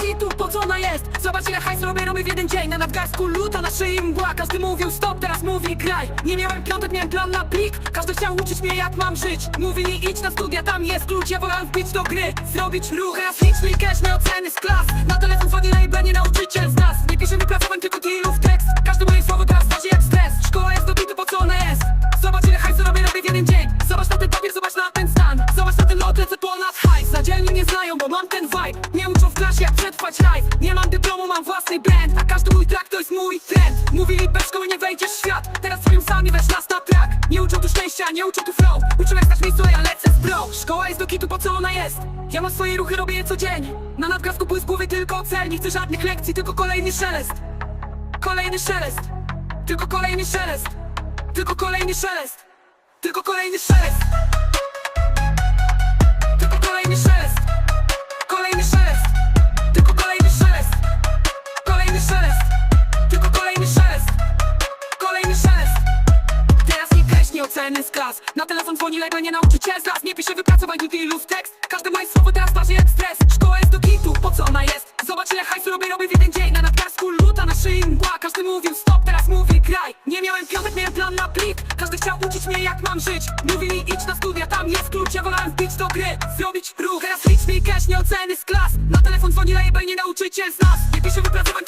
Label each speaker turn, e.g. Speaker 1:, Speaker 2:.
Speaker 1: kitu, po co ona jest? Zobacz ile hajs robię, robię w jeden dzień. Na nadgarstku luta, na szyi mgła. Każdy mówił stop, teraz mówi graj. Nie miałem piątek, miałem plan na plik. Każdy chciał uczyć mnie jak mam żyć. Mówili idź na studia, tam jest klucz Ja wolałem wbić do gry, zrobić ruch Teraz licz mi cash, oceny z klas mnie znają, bo mam ten vibe. Nie uczą w klasie jak przetrwać live Nie mam dyplomu, mam własny brand. A każdy mój track to jest mój trend. Mówili bez szkoły nie wejdziesz w świat. Teraz swoją sami weź nas na track. Nie uczą tu szczęścia, nie uczą tu flow. Uczą jak stać miejscu, ja lecę z bro. Szkoła jest do kitu, po co ona jest? Ja mam swoje ruchy, robię je co dzień. Na nadgarstku błysk głowy tylko cel. Nie chcę żadnych lekcji, tylko kolejny szelest. Kolejny szelest. Tylko kolejny szelest. Tylko kolejny szelest. Tylko kolejny szelest oceny z klas Na telefon dzwoni label, nie nauczyciel z las. Nie pisze wypracowań do dealów tekst. Każde moje słowo teraz waży jak stres. Szkoła jest do kitu, po co ona jest? Zobacz ile hajsu robię, robię w jeden dzień. Na nadgarstku luta, na szyi mgła. Każdy mówił stop, teraz mówi graj. Nie miałem piątek, miałem plan na plik. Każdy chciał uczyć mnie jak mam żyć. Mówili idź na studia, tam jest klucz. Ja wolałem wbić do gry, zrobić ruch. Teraz licz mi cash, nie oceny z klas. Na telefon dzwoni label, nie nauczyciel z nas. Nie pisze wypracowań